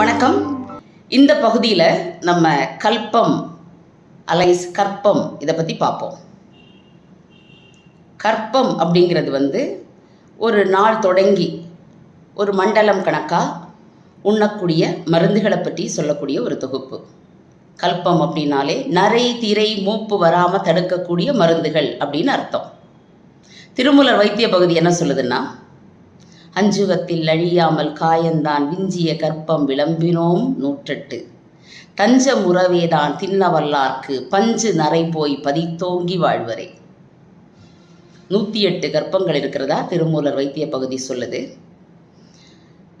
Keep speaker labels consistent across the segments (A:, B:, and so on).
A: வணக்கம். இந்த பகுதியில் நம்ம கல்பம் அலைஸ் கற்பம் இதை பற்றி பார்ப்போம். கற்பம் அப்படிங்கிறது வந்து ஒரு நாள் தொடங்கி ஒரு மண்டலம் கணக்காக உண்ணக்கூடிய மருந்துகளை பற்றி சொல்லக்கூடிய ஒரு தொகுப்பு. கல்பம் அப்படின்னாலே நரை திரை மூப்பு வராமல் தடுக்கக்கூடிய மருந்துகள் அப்படின்னு அர்த்தம். திருமூலர் வைத்திய பகுதி என்ன சொல்லுதுன்னா அஞ்சுகத்தில் அழியாமல் காயந்தான் விஞ்சிய கற்பம் விளம்பினோம் நூற்றெட்டு. தஞ்ச முறவேதான் தின்னவல்லார்க்கு பஞ்சு நரை போய் பதித்தோங்கி வாழ்வரே. நூற்றி எட்டு கற்பங்கள் இருக்கிறதா? திருமூலர் வைத்திய பகுதி சொல்லுது.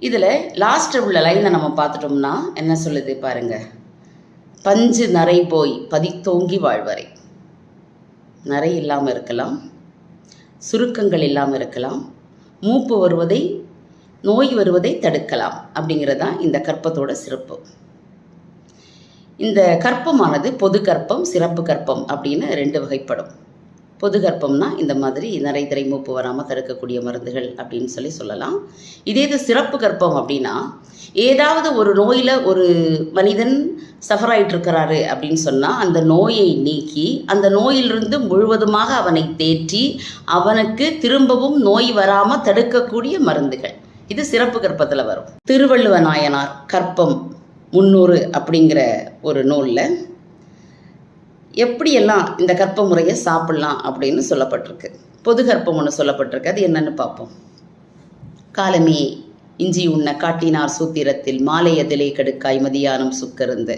A: இதில் லாஸ்ட்டில் உள்ள லைனை நம்ம பார்த்துட்டோம்னா என்ன சொல்லுது பாருங்க. பஞ்சு நரை போய் பதித்தோங்கி வாழ்வரை. நரை இல்லாமல் இருக்கலாம். சுருக்கங்கள் இல்லாமல் இருக்கலாம். மூப்பு வருவதை நோய் வருவதை தடுக்கலாம் அப்படிங்கிறது தான் இந்த கற்பத்தோட சிறப்பு. இந்த கற்பமானது பொது கற்பம் சிறப்பு கற்பம் அப்படின்னு ரெண்டு வகைப்படும். பொது கர்ப்பம்னா இந்த மாதிரி நிறை திரை மூப்பு வராமல் தடுக்கக்கூடிய மருந்துகள் அப்படின்னு சொல்லி சொல்லலாம். இதே இது சிறப்பு கற்பம் அப்படின்னா ஏதாவது ஒரு நோயில் ஒரு மனிதன் சஃபர் ஆயிட்டு இருக்கிறாரு அப்படின்னு சொன்னால் அந்த நோயை நீக்கி அந்த நோயிலிருந்து முழுவதுமாக அவனை தேற்றி அவனுக்கு திரும்பவும் நோய் வராமல் தடுக்கக்கூடிய மருந்துகள். இது சிறப்பு கற்பத்தில் வரும். திருவள்ளுவ நாயனார் கற்பம் முன்னூறு அப்படிங்கிற ஒரு நூலில் எப்படியெல்லாம் இந்த கற்ப முறையை சாப்பிட்லாம் அப்படின்னு சொல்லப்பட்டிருக்கு. பொது கற்பம் ஒன்று சொல்லப்பட்டிருக்கு. அது என்னன்னு பார்ப்போம். காலமே இஞ்சி உண்ண காட்டினார் சூத்திரத்தில் மாலை எதிலே கடுக்காய் மதியானம் சுக்கருந்து.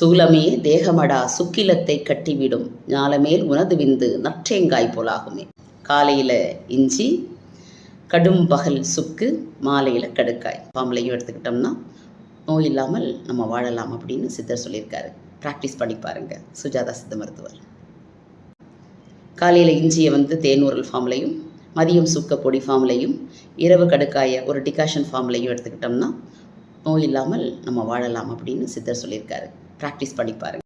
A: சூலமே தேகமடா சுக்கிலத்தை கட்டிவிடும் ஞாலமேல் உனது விந்து நற்றேங்காய் போலாகுமே. காலையில் இஞ்சி கடும் பகல் சுக்கு மாலையில் கடுக்காய். பாம்பளையும் எடுத்துக்கிட்டோம்னா நோய் இல்லாமல் நம்ம வாழலாம் அப்படின்னு சித்தர் சொல்லியிருக்காரு. ப்ராக்டிஸ் பண்ணி பாருங்க. சுஜாதா சித்த மருத்துவர். காலையில் இஞ்சியை வந்து தேனூரல் ஃபார்ம்லையும் மதியம் சுக்க பொடி ஃபார்ம்லையும் இரவு கடுக்காய ஒரு டிகாஷன் ஃபார்ம்லையும் எடுத்துக்கிட்டோம்னா நோய் இல்லாமல் நம்ம வாழலாம் அப்படின்னு சித்தர் சொல்லியிருக்காரு. ப்ராக்டிஸ் பண்ணி பாருங்கள்